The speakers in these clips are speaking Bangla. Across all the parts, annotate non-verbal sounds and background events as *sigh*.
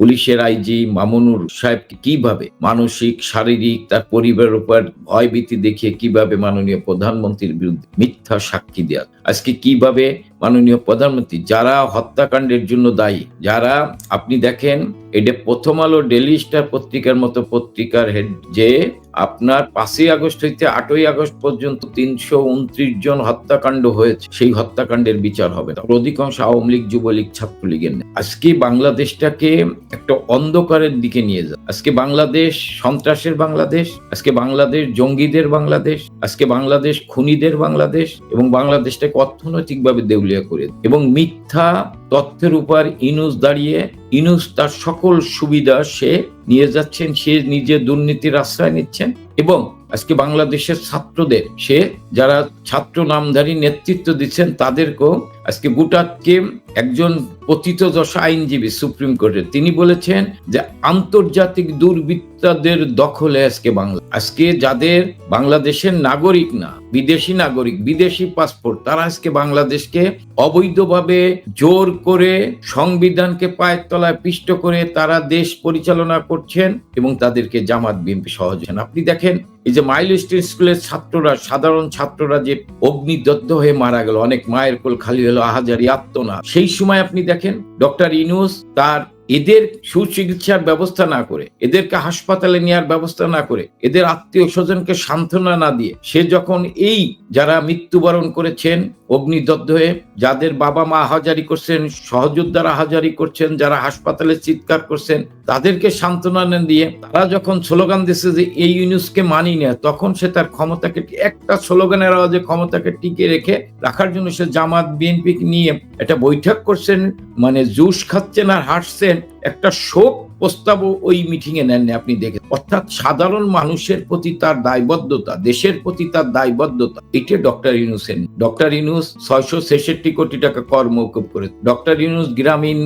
পুলিশের আইজি মামুনুর সাহেবকে কীভাবে মানসিক, শারীরিক, তার পরিবারের উপর ভয়ভীতি দেখিয়ে কীভাবে মাননীয় প্রধানমন্ত্রীর বিরুদ্ধে মিথ্যা সাক্ষী দেওয়া আজকে কীভাবে মাননীয় প্রধানমন্ত্রী, যারা হত্যাকাণ্ডের জন্য দায়ী, যারা, আপনি দেখেন, এটা প্রথম আলো ডেলি স্টার পত্রিকার মতো পত্রিকার হেড যে আপনার পাঁচই আগস্ট হইতে আটই আগস্ট পর্যন্ত তিনশো উনত্রিশ জন হত্যাকাণ্ড হয়েছে। সেই হত্যাকাণ্ডের বিচার হবে। না অধিকাংশ আওয়ামী লীগ, যুবলীগ, ছাত্রলীগের। আজকে বাংলাদেশটাকে একটা অন্ধকারের দিকে নিয়ে যায় আজকে বাংলাদেশ সন্ত্রাসের বাংলাদেশ, আজকে বাংলাদেশ জঙ্গিদের বাংলাদেশ, আজকে বাংলাদেশ খুনিদের বাংলাদেশ এবং বাংলাদেশটাকে অর্থনৈতিকভাবে দেউলিয়া করে এবং মিথ্যা তথ্যের উপর ইনুস দাঁড়িয়ে, ইনুস তার সকল সুবিধা সে নিয়ে যাচ্ছেন, সে নিজে দুর্নীতির আশ্রয় নিচ্ছেন এবং আজকে বাংলাদেশের ছাত্রদের, সে যারা ছাত্র নামধারী নেতৃত্ব দিচ্ছেন তাদেরকেও আজকে গোটাকে একজন পতিত দশা আইনজীবী সুপ্রিম কোর্টের তিনি বলেছেন যে আন্তর্জাতিক দুর্বৃত্তদের দখলে আজকে বাংলা, আজকে যাদের বাংলাদেশের নাগরিক না, বিদেশি নাগরিক, বিদেশি পাসপোর্ট, তারা আজকে বাংলাদেশকে অবৈধভাবে জোর করে সংবিধানকে পায়ের তলায় পিষ্ট করে তারা দেশ পরিচালনা করছেন এবং তাদেরকে জামাত, বিএনপি সহজ আপনি দেখেন, এই যে মাইল স্কুলের ছাত্ররা, সাধারণ ছাত্ররা যে অগ্নিদগ্ধ হয়ে মারা গেল, অনেক মায়ের কোল খালি হলো আহাজারি আত্মনা সেই সময় আপনি দেখেন ডক্টর ইনুস তার এদের সুচিকিৎসার ব্যবস্থা না করে, এদেরকে হাসপাতালে নেওয়ার ব্যবস্থা না করে, এদের আত্মীয় স্বজনকে সান্ত্বনা না দিয়ে, সে যখন এই যারা মৃত্যুবরণ করেছেন অগ্নিদগ্ধ হয়ে যাদের বাবা মা হাজারি করছেন, সহযোদ্ধারা আহাজারি করছেন, যারা হাসপাতালে চিৎকার করছেন, তাদেরকে সান্ত্বনা দিয়ে তারা যখন স্লোগান দিচ্ছে যে এই ইউনুসকে মানি না তখন সে তার ক্ষমতাকে একটা স্লোগানের আওয়াজে ক্ষমতাকে টিকে রেখে রাখার জন্য সে জামাত বিএনপি নিয়ে একটা বৈঠক করছেন মানে জুস খাচ্ছেন আর হাসছেন, একটা শোক প্রস্তাবও ওই মিটিং এ নেননি, আপনি দেখেন অর্থাৎ সাধারণ মানুষের প্রতি তার দায়বদ্ধতা, দেশের প্রতি তার দায়বদ্ধতা এটা ডক্টর ইনুসেন ডক্টর ইনুস ছয়শো ছেষট্টি কোটি টাকা কর মৌকুব করে ডক্টর ইউনুস গ্রামীণ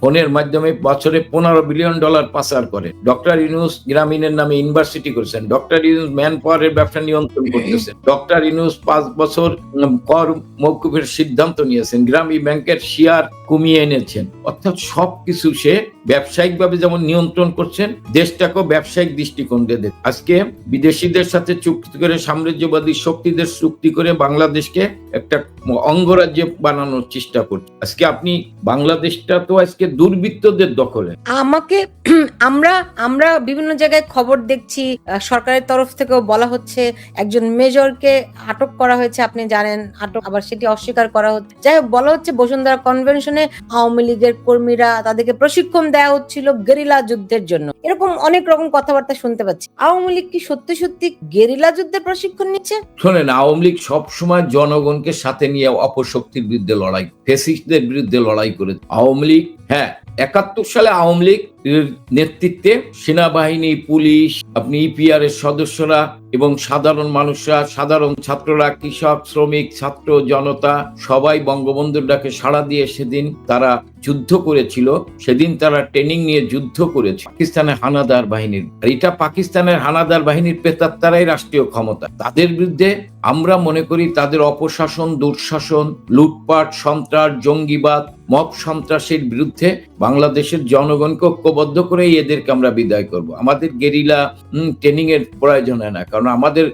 ফোনের মাধ্যমে বছরে পনেরো বিলিয়ন ডলার পাচার করে। ডক্টর ইউনুস গ্রামীণের নামে ইউনিভার্সিটি করেছেন। ডক্টর ইউনুস ম্যান পাওয়ারের ব্যবসা নিয়ন্ত্রণ করতেছেন। ডক্টর ইউনুস পাঁচ বছর কর মৌকুফের সিদ্ধান্ত নিয়েছেন। গ্রামীণ ব্যাংকের শেয়ার কমিয়ে এনেছেন। অর্থাৎ সবকিছু সে ব্যবসায়িকভাবে যেমন নিয়ন্ত্রণ করছেন, দেশটাকেও ব্যবসায়িক দৃষ্টিকোণ দিয়ে দেবে। আজকে বিদেশিদের সাথে চুক্তি করে, সাম্রাজ্যবাদী শক্তিদের চুক্তি করে বাংলাদেশকে একটা অঙ্গরাজ্য বানানোর চেষ্টা করছে। আজকে আপনি বাংলাদেশটা তো আজকে দুর্বৃত্তদের দখলে। আমাকে *clears throat* আমরা আমরা বিভিন্ন জায়গায় খবর দেখছি সরকারের তরফ থেকেও বলা হচ্ছে একজন মেজরকে আটক করা হয়েছে আপনি জানেন আটক আবার সেটি অস্বীকার করা হচ্ছে। যাই হোক বলা হচ্ছে বসুন্ধরা কনভেনশনে আওয়ামী লীগের কর্মীরা তাদেরকে প্রশিক্ষণ দেওয়া হচ্ছিল গেরিলা যুদ্ধের জন্য। এরকম অনেক রকম কথাবার্তা শুনতে পাচ্ছি। আওয়ামী লীগ কি সত্যি সত্যি গেরিলা যুদ্ধের প্রশিক্ষণ নিচ্ছে? শোনেন আওয়ামী লীগ সবসময় জনগণকে সাথে নিয়ে অপশক্তির বিরুদ্ধে লড়াই ফেসিস্টদের বিরুদ্ধে লড়াই করে। আওয়ামী লীগ হ্যাঁ É. একাত্তর সালে আওয়ামী লীগ নেতৃত্বে সেনাবাহিনী, পুলিশ, আপনি ইপিআর এর সদস্যরা এবং সাধারণ মানুষরা, সাধারণ ছাত্ররা, কৃষক, শ্রমিক, ছাত্র জনতা, সবাই বঙ্গবন্ধুর ডাকে সাড়া দিয়ে সেদিন তারা যুদ্ধ করেছিল। সেদিন তারা ট্রেনিং নিয়ে যুদ্ধ করেছে পাকিস্তানের হানাদার বাহিনীর। এটা পাকিস্তানের হানাদার বাহিনীর পেতাত্তারাই রাষ্ট্রীয় ক্ষমতা। তাদের বিরুদ্ধে আমরা মনে করি তাদের অপশাসন, দুঃশাসন, লুটপাট, সন্ত্রাস, জঙ্গিবাদ, মব সন্ত্রাসের বিরুদ্ধে বাংলাদেশের জনগণকে ঐক্যবদ্ধ করে এদেরকে আমরা বিদায় করব। আমাদের গেরিলা ট্রেনিং এর প্রয়োজন হয় না। কারণ আমাদের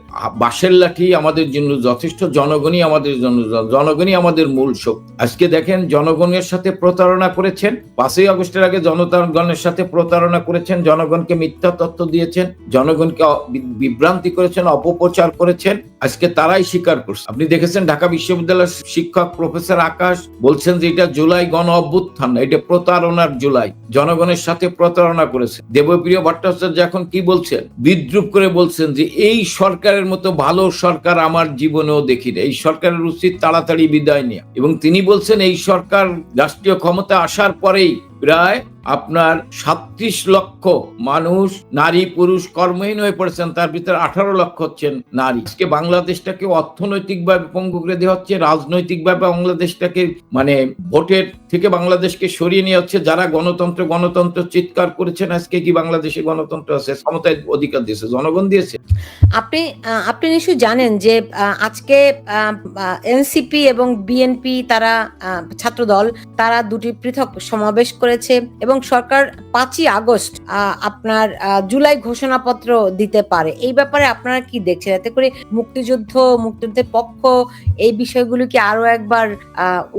বাঁশের লাঠি আমাদের জন্য যথেষ্ট, জনগণই আমাদের জন্য, জনগণই আমাদের মূল শক্তি। আজকে দেখেন, জনগণের সাথে প্রতারণা করেছেন। পাঁচই আগস্টের আগে জনগণের সাথে প্রতারণা করেছেন, জনগণকে মিথ্যা তথ্য দিয়েছেন, জনগণকে বিভ্রান্তি করেছেন, অপপ্রচার করেছেন। আজকে তারাই স্বীকার করছে। আপনি দেখেছেন ঢাকা বিশ্ববিদ্যালয়ের শিক্ষক প্রফেসর আকাশ বলছেন যে এটা জুলাই গণ অভ্যুত্থান, এটা প্রতারণার জুলাই। জনগণের সাথে প্রতারণা করেছে। দেবপ্রিয় ভট্টাচার্য এখন কি বলছেন? বিদ্রুপ করে বলছেন যে এই সরকারের মতো ভালো সরকার আমার জীবনেও দেখি। এই সরকারের উচিত তাড়াতাড়ি বিদায় নেওয়া। এবং তিনি বলছেন এই সরকার রাষ্ট্রীয় ক্ষমতা আসার পরেই প্রায় আপনার সাতত্রিশ লক্ষ মানুষ নারী পুরুষ কর্মহীন হয়ে পড়েছেন। তার ভিতরে আঠারো লক্ষ হচ্ছেন নারী। আজকে বাংলাদেশটাকে অর্থনৈতিকভাবে পঙ্গু করে দেওয়া হচ্ছে রাজনৈতিকভাবে বাংলাদেশটাকে মানে ভোটের থেকে বাংলাদেশকে সরিয়ে নিয়ে হচ্ছে। যারা গণতন্ত্র গণতন্ত্র চিৎকার করেছেন আজকে কি বাংলাদেশে গণতন্ত্র আছে? ক্ষমতায় অধিকার দিয়েছে জনগণ দিয়েছে। আপনি আপনি নিশ্চয়ই জানেন যে আজকে এনসিপি এবং বিএনপি তারা আহ, ছাত্রদল তারা দুটি পৃথক সমাবেশ করেছে এবং সরকার পাঁচই আগস্ট আপনার জুলাই ঘোষণাপত্র দিতে পারে। এই ব্যাপারে আপনারা কি দেখছেন? এতে করে মুক্তিযুদ্ধ, মুক্তিযুদ্ধের পক্ষ, এই বিষয়গুলো কি আরও একবার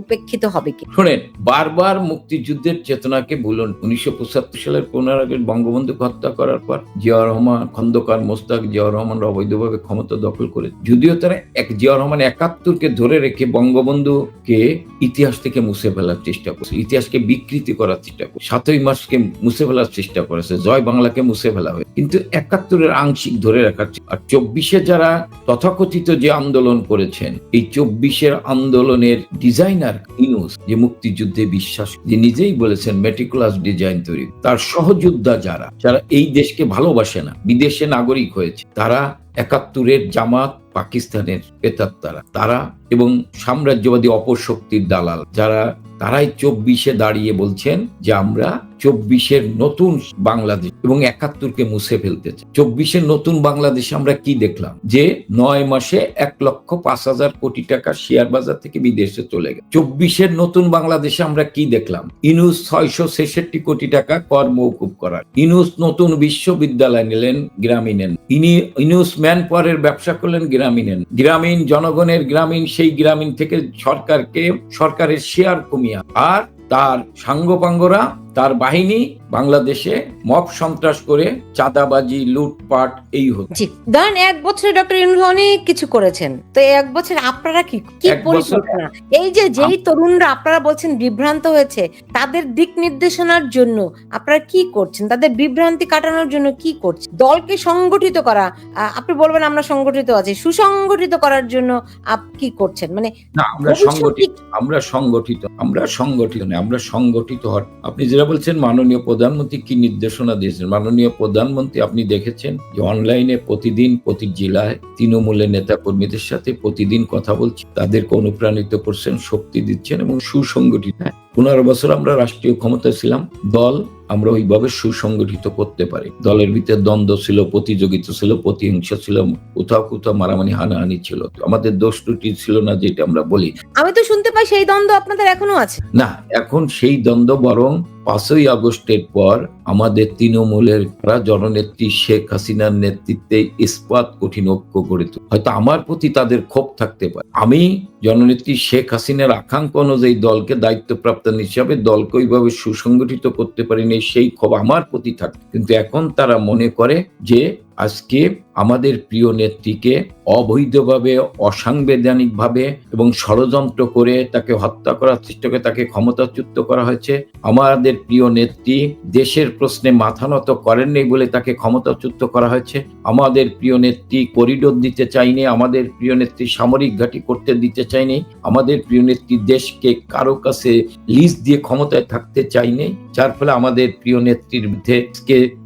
উপেক্ষিত হবে কি? শোনেন, বারবার মুক্তিযুদ্ধের চেতনাকে ভুলুন। উনিশশো পঁচাত্তর সালের পনেরো আগস্ট বঙ্গবন্ধুকে হত্যা করার পর জিয়া রহমান, খন্দকার মোস্তাক জিয়া রহমান অবৈধভাবে ক্ষমতা দখল করে যদিও তারা এক জিয়া রহমান একাত্তরকে ধরে রেখে বঙ্গবন্ধুকে ইতিহাস থেকে মুছে ফেলার চেষ্টা করছে। ইতিহাসকে বিকৃতি করার চেষ্টা করছে সাতই মাসকে মুছে ফেলার চেষ্টা করেছে জয় বাংলাকে মুছে ফেলা হয় কিন্তু একাত্তরের আংশিক ধরে রাখার আর চব্বিশে যারা তথাকথিত যে আন্দোলন করেছেন, এই চব্বিশের আন্দোলনের ডিজাইনার ইনুস, যে মুক্তিযুদ্ধে বিশ্বাস যে নিজেই বলেছেন মেটিকুলাস ডিজাইন তৈরি। তার সহযোদ্ধা যারা যারা এই দেশকে ভালোবাসে না, বিদেশে নাগরিক হয়েছে, তারা একাত্তরের জামাত পাকিস্তানের পেতাত্তারা। তারা এবং সাম্রাজ্যবাদী অপশক্তির দালাল, যারা তারাই চব্বিশে দাঁড়িয়ে বলছেন যে আমরা চব্বিশের নতুন বাংলাদেশ এবং একাত্তরকে মুছে ফেলতে চাই চব্বিশের নতুন বাংলাদেশে আমরা কি দেখলাম? যে নয় মাসে এক লক্ষ পাঁচ হাজার কোটি টাকা শেয়ার বাজার থেকে বিদেশে চলে গেল চব্বিশের নতুন বাংলাদেশে আমরা কি দেখলাম? ইনুস ছয়শো ছেষট্টি কোটি টাকা কর মৌকুব করার। ইনুস নতুন বিশ্ববিদ্যালয় নিলেন গ্রামীণেন ইনি ইনুস ম্যান পাওয়ারের ব্যবসা করলেন গ্রামীণেন গ্রামীণ জনগণের গ্রামীণ, সেই গ্রামীণ থেকে সরকারকে, সরকারের শেয়ার কমিয়া আর তার সাঙ্গপাঙ্গরা তার বাহিনী বাংলাদেশে মব সন্ত্রাস করে চাঁদাবাজি লুটপাট এই হচ্ছে। ধরেন এক বছরে ডক্টর ইউনুস অনেক কিছু করেছেন। তো এক বছর আপনারা কি কি পরিকল্পনা? এই যে যেই তরুণরা আপনারা বলছেন বিভ্রান্ত হয়েছে তাদের দিক নির্দেশনার জন্য আপনারা কি করছেন? তাদের বিভ্রান্তি কাটানোর জন্য কি করছেন? দলকে সংগঠিত করা আহ, আপনি বলবেন আমরা সংগঠিত আছি সুসংগঠিত করার জন্য আপ কি করছেন? মানে না আমরা সংগঠিত আমরা সংগঠিত আমরা সংগঠিত আমরা সংগঠিত হওয়ার আপনি যেটা বলছেন মাননীয় প্রধানমন্ত্রী কি নির্দেশনা দিয়েছেন? মাননীয় প্রধানমন্ত্রী আপনি দেখেছেন যে অনলাইনে প্রতিদিন প্রতি জেলায় তৃণমূলের নেতা কর্মীদের সাথে প্রতিদিন কথা বলছে। তাদেরকে অনুপ্রাণিত করছেন শক্তি দিচ্ছেন এবং সুসংগঠিত। পনেরো বছর আমরা রাষ্ট্রীয় ক্ষমতা ছিলাম। দল আমরা ওইভাবে সুসংগঠিত করতে পারি। দলের ভিতরে দ্বন্দ্ব ছিল প্রতিযোগিতা ছিল প্রতিহিংসা ছিল কোথাও কোথাও মারামারি হানাহানি ছিল। আমাদের দোষ ত্রুটি ছিল না যেটা আমরা বলি। আমি তো শুনতে পাই সেই দ্বন্দ্ব আপনাদের এখনও আছে। না এখন সেই দ্বন্দ্ব বরং পাঁচই আগস্টের পর আমাদের তৃণমূলের জননেত্রী শেখ হাসিনার নেতৃত্বে ইস্পাত কঠিন ঐক্য গড়ে তোলে। হয়তো আমার প্রতি তাদের ক্ষোভ থাকতে পারে আমি জননেত্রী শেখ হাসিনার আকাঙ্ক্ষা অনুযায়ী দলকে দায়িত্বপ্রাপ্ত হিসাবে দলকে ওইভাবে সুসংগঠিত করতে পারিনি, সেই ক্ষোভ আমার প্রতি থাকে কিন্তু এখন তারা মনে করে যে আজকে আমাদের প্রিয় নেত্রীকে অবৈধভাবে, অসাংবিধানিকভাবে এবং ষড়যন্ত্র করে তাকে হত্যা করার চেষ্টা করে তাকে ক্ষমতাচ্যুত করা হয়েছে। আমাদের প্রিয় নেত্রী দেশের প্রশ্নে মাথা নত করেননি বলে তাকে ক্ষমতাচ্যুত করা হয়েছে। আমাদের প্রিয় নেত্রী করিডোর দিতে চাইনি, আমাদের প্রিয় নেত্রী সামরিক ঘাঁটি করতে দিতে চাইনি, আমাদের প্রিয় নেত্রী দেশকে কারও কাছে লিজ দিয়ে ক্ষমতায় থাকতে চাইনি। যার ফলে আমাদের প্রিয় নেত্রীর বিরুদ্ধে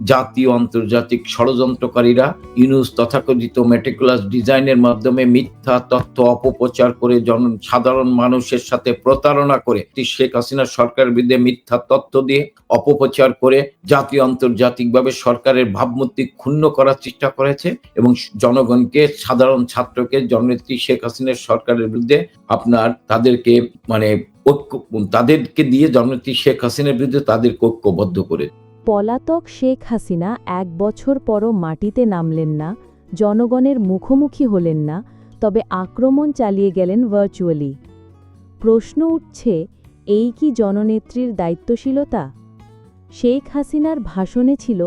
জাতীয় আন্তর্জাতিক ষড়যন্ত্রকারীরা ইউনুস তথাকথিত মেটিকুলাস ডিজাইনের মাধ্যমে মিথ্যা তথ্য অপপ্রচার করে জন সাধারণ মানুষের সাথে প্রতারণা করে শেখ হাসিনা সরকারের বিরুদ্ধে মিথ্যা তথ্য দিয়ে অপপ্রচার করে জাতীয় আন্তর্জাতিকভাবে সরকারের ভাবমূর্তি ক্ষুণ্ণ করার চেষ্টা করেছে এবং জনগণকে, সাধারণ ছাত্রকে, জননেত্রী শেখ হাসিনার সরকারের বিরুদ্ধে আপনার তাদেরকে মানে ঐক্য তাদেরকে দিয়ে জননেত্রী শেখ হাসিনার বিরুদ্ধে তাদেরকে ঐক্যবদ্ধ করে। পলাতক শেখ হাসিনা এক বছর পরও মাটিতে নামলেন না, জনগণের মুখোমুখি হলেন না, তবে আক্রমণ চালিয়ে গেলেন ভার্চুয়ালি প্রশ্ন উঠছে, এই কি জননেত্রীর দায়িত্বশীলতা? শেখ হাসিনার ভাষণে ছিল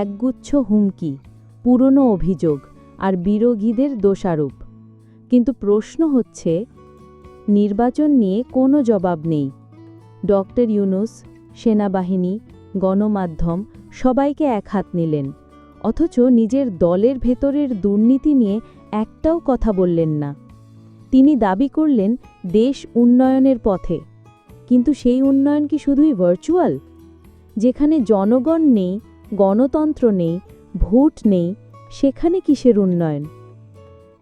একগুচ্ছ হুমকি, পুরনো অভিযোগ আর বিরোধীদের দোষারোপ। কিন্তু প্রশ্ন হচ্ছে নির্বাচন নিয়ে কোনো জবাব নেই। ডক্টর ইউনুস, সেনাবাহিনী, গণমাধ্যম সবাইকে এক হাত নিলেন, অথচ নিজের দলের ভেতরের দুর্নীতি নিয়ে একটাও কথা বললেন না। তিনি দাবি করলেন, দেশ উন্নয়নের পথে। কিন্তু সেই উন্নয়ন কি শুধুই ভার্চুয়াল যেখানে জনগণ নেই, গণতন্ত্র নেই, ভোট নেই, সেখানে কিসের উন্নয়ন?